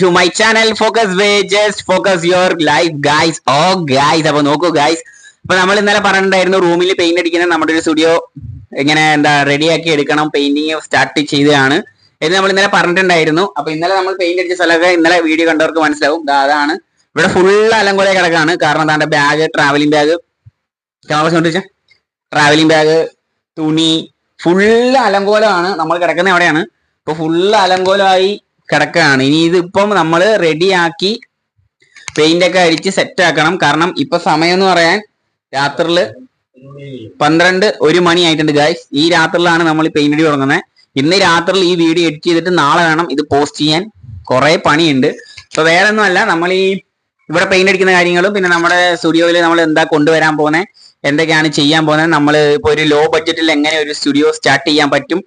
To my channel focus way focus your life guys oh guys അപ്പൊ നോക്കൂ guys അപ്പൊ നമ്മൾ ഇന്നലെ പറഞ്ഞിട്ടുണ്ടായിരുന്നു റൂമിൽ പെയിന്റ് അടിക്കുന്ന നമ്മുടെ ഒരു സ്റ്റുഡിയോ ഇങ്ങനെ എന്താ റെഡിയാക്കി എടുക്കണം പെയിന്റിങ് സ്റ്റാർട്ട് ചെയ്തതാണ്. എന്ന് നമ്മൾ ഇന്നലെ പറഞ്ഞിട്ടുണ്ടായിരുന്നു. അപ്പൊ ഇന്നലെ നമ്മൾ പെയിന്റ് അടിച്ച സ്ഥലമൊക്കെ ഇന്നലെ വീഡിയോ കണ്ടവർക്ക് മനസ്സിലാവും. അതാണ്. ഇവിടെ ഫുൾ അലങ്കോല കിടക്കാണ്. കാരണം താണ്ട bag travelling bag travelling bag തുണി. ഫുള്ള് അലങ്കോലമാണ്. നമ്മൾ കിടക്കുന്ന എവിടെയാണ്? ഇപ്പൊ ഫുള്ള് അലങ്കോലമായി കിടക്കുകയാണ്. ഇനി ഇതിപ്പം നമ്മൾ റെഡിയാക്കി പെയിന്റ് ഒക്കെ അടിച്ച് സെറ്റ് ആക്കണം. കാരണം ഇപ്പൊ സമയം എന്ന് പറയാൻ രാത്രിയിൽ പന്ത്രണ്ട് ഒരു മണി ആയിട്ടുണ്ട് ഗായ്സ് ഈ രാത്രിയിലാണ് നമ്മൾ പെയിന്റ് അടി തുടങ്ങുന്നത് ഇന്ന് രാത്രിയിൽ ഈ വീഡിയോ എഡിറ്റ് ചെയ്തിട്ട് നാളെ വേണം ഇത് പോസ്റ്റ് ചെയ്യാൻ. കുറെ പണിയുണ്ട്. അപ്പൊ വേറെ ഒന്നുമല്ല നമ്മൾ ഈ ഇവിടെ പെയിന്റ് അടിക്കുന്ന കാര്യങ്ങളും പിന്നെ നമ്മുടെ സ്റ്റുഡിയോയിൽ നമ്മൾ എന്താ കൊണ്ടുവരാൻ പോകുന്നത് എന്തൊക്കെയാണ് ചെയ്യാൻ പോകുന്നത് നമ്മൾ ഇപ്പൊ ഒരു ലോ ബഡ്ജറ്റിൽ എങ്ങനെ ഒരു സ്റ്റുഡിയോ സ്റ്റാർട്ട് ചെയ്യാൻ പറ്റും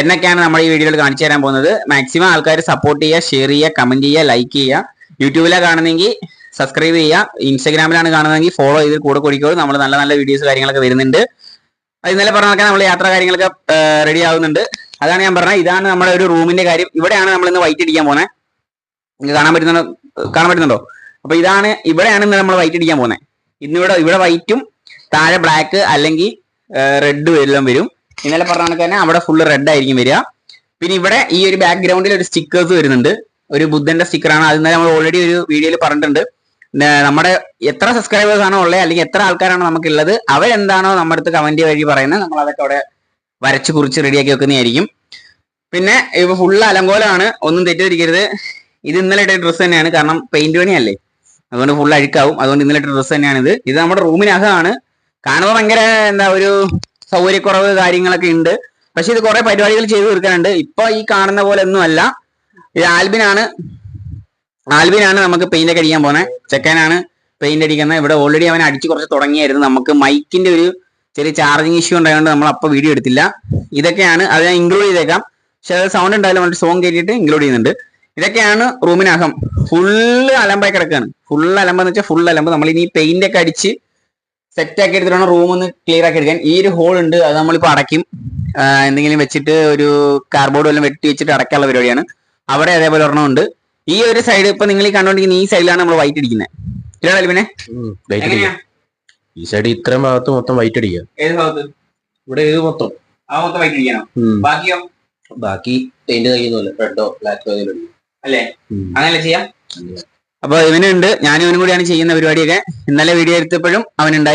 എന്നൊക്കെയാണ് നമ്മൾ ഈ വീഡിയോയിൽ കാണിച്ചു തരാൻ പോകുന്നത്. മാക്സിമം ആൾക്കാർ സപ്പോർട്ട് ചെയ്യുക ഷെയർ ചെയ്യുക കമന്റ് ചെയ്യുക ലൈക്ക് ചെയ്യുക. യൂട്യൂബിലാണ് കാണുന്നെങ്കിൽ സബ്സ്ക്രൈബ് ചെയ്യുക. ഇൻസ്റ്റാഗ്രാമിലാണ് കാണുന്നതെങ്കിൽ ഫോളോ ചെയ്ത് കൂടെ കുടിക്കോളും. നമ്മൾ നല്ല നല്ല വീഡിയോസ് കാര്യങ്ങളൊക്കെ വരുന്നുണ്ട്. അത് ഇന്നലെ പറഞ്ഞൊക്കെ നമ്മൾ യാത്ര കാര്യങ്ങളൊക്കെ റെഡി ആവുന്നുണ്ട്. അതാണ് ഞാൻ പറഞ്ഞത്. ഇതാണ് നമ്മുടെ ഒരു റൂമിന്റെ കാര്യം. ഇവിടെയാണ് നമ്മൾ ഇന്ന് വൈറ്റ് അടിക്കാൻ പോകുന്നത് നിങ്ങൾക്ക് കാണാൻ പറ്റുന്നുണ്ടോ കാണാൻ പറ്റുന്നുണ്ടോ? അപ്പൊ ഇതാണ് ഇവിടെയാണ് ഇന്ന് നമ്മൾ വൈറ്റ് അടിക്കാൻ പോകുന്നത് ഇന്നിവിടെ ഇവിടെ വൈറ്റും താഴെ ബ്ലാക്ക് അല്ലെങ്കിൽ റെഡ് എല്ലാം വരും. ഇന്നലെ പറഞ്ഞ കണക്ക് തന്നെ അവിടെ ഫുള്ള് റെഡ് ആയിരിക്കും വരിക. പിന്നെ ഇവിടെ ഈ ഒരു ബാക്ക്ഗ്രൗണ്ടിൽ ഒരു സ്റ്റിക്കേഴ്സ് വരുന്നുണ്ട്. ഒരു ബുദ്ധന്റെ സ്റ്റിക്കറാണ് അത് നമ്മൾ ഓൾറെഡി ഒരു വീഡിയോയിൽ പറഞ്ഞിട്ടുണ്ട്. നമ്മുടെ എത്ര സബ്സ്ക്രൈബേഴ്സ് ആണോ ഉള്ളത് അല്ലെങ്കിൽ എത്ര ആൾക്കാരാണോ നമുക്കുള്ളത് അവരെന്താണോ നമ്മുടെ അടുത്ത് കമന്റ് വഴി പറയുന്നത് നമ്മൾ അതൊക്കെ അവിടെ വരച്ച് കുറിച്ച് റെഡിയാക്കി വെക്കുന്നതായിരിക്കും പിന്നെ ഇപ്പൊ ഫുള്ള് അലങ്കോലമാണ്. ഒന്നും തെറ്റിദ്ധരിക്കരുത്. ഇത് ഇന്നലെ ഇട്ട ഡ്രസ്സ് തന്നെയാണ്. കാരണം പെയിന്റ് പണിയല്ലേ. അതുകൊണ്ട് ഫുൾ അഴുക്കാവും. അതുകൊണ്ട് ഇന്നലെ ഇട്ട ഡ്രസ്സ് തന്നെയാണ് ഇത് ഇത് നമ്മുടെ റൂമിനകമാണ് കാണുമ്പോൾ ഭയങ്കര എന്താ ഒരു സൗകര്യക്കുറവ് കാര്യങ്ങളൊക്കെ ഉണ്ട്. പക്ഷെ ഇത് കുറെ പരിപാടികൾ ചെയ്തു തീർക്കാനുണ്ട്. ഇപ്പൊ ഈ കാണുന്ന പോലെ ഒന്നും അല്ല ഇത് ആൽബിനാണ്. ആൽബിനാണ് നമുക്ക് പെയിന്റ് ഒക്കെ അടിക്കാൻ പോകുന്നത് ചെക്കനാണ് പെയിന്റ് അടിക്കുന്നത്. ഇവിടെ ഓൾറെഡി അവൻ അടിച്ചു കുറച്ച് തുടങ്ങിയായിരുന്നു. നമുക്ക് മൈക്കിന്റെ ഒരു ചെറിയ ചാർജിങ് ഇഷ്യൂ ഉണ്ടായതുകൊണ്ട് നമ്മൾ അപ്പൊ വീഡിയോ എടുത്തില്ല. ഇതൊക്കെയാണ്. അത് ഞാൻ ഇൻക്ലൂഡ് ചെയ്തേക്കാം. പക്ഷെ അത് സൗണ്ട് ഉണ്ടായാലും നമ്മൾ സോങ് കയറ്റിയിട്ട് ഇൻക്ലൂഡ് ചെയ്യുന്നുണ്ട്. ഇതൊക്കെയാണ് റൂമിനകം ഫുള്ള് അലമ്പായി കിടക്കുകയാണ് ഫുൾ അലമ്പെന്ന് വെച്ചാൽ ഫുൾ അലമ്പ്. നമ്മൾ ഇനി പെയിന്റ് ഒക്കെ അടിച്ച് സെറ്റ് ആക്കി എടുത്തിട്ട് റൂം ഒന്ന് ക്ലിയർ ആക്കി എടുക്കാൻ. ഈ ഒരു ഹോൾ ഉണ്ട് അത് നമ്മളിപ്പോ അടയ്ക്കും. എന്തെങ്കിലും വെച്ചിട്ട് ഒരു കാർബോർഡ് വല്ലതും വെട്ടി വെച്ചിട്ട് അടയ്ക്കാനുള്ള പരിപാടിയാണ്. അവിടെ അതേപോലെ ഒരെണ്ണം ഉണ്ട്. ഈ ഒരു സൈഡ് ഇപ്പൊ നിങ്ങൾ ഈ കണ്ടോണ്ടിരിക്കുന്ന ഈ സൈഡിലാണ് നമ്മൾ വൈറ്റ് അടിക്കുന്നത് ഇല്ല പിന്നെ ഈ സൈഡ് ഇത്രയും ഭാഗത്ത് മൊത്തം വൈറ്റ് അടിക്കാം. ഏത് ഭാഗത്ത്? ഇവിടെ ഏത് മൊത്തം? ആ മൊത്തം വൈറ്റ് അടിക്കണം ബാക്കിയോ? ബാക്കി പെയിന്റ് കഴിയുന്നില്ല റെഡോ ബ്ലാക്കോ. അല്ലേ. അങ്ങനെ ചെയ്യാം? അപ്പൊ ഇവനുണ്ട് ഞാനും ഇവനും കൂടിയാണ് ചെയ്യുന്ന പരിപാടിയൊക്കെ. ഇന്നലെ വീഡിയോ എടുത്തപ്പോഴും അവനുണ്ടായി.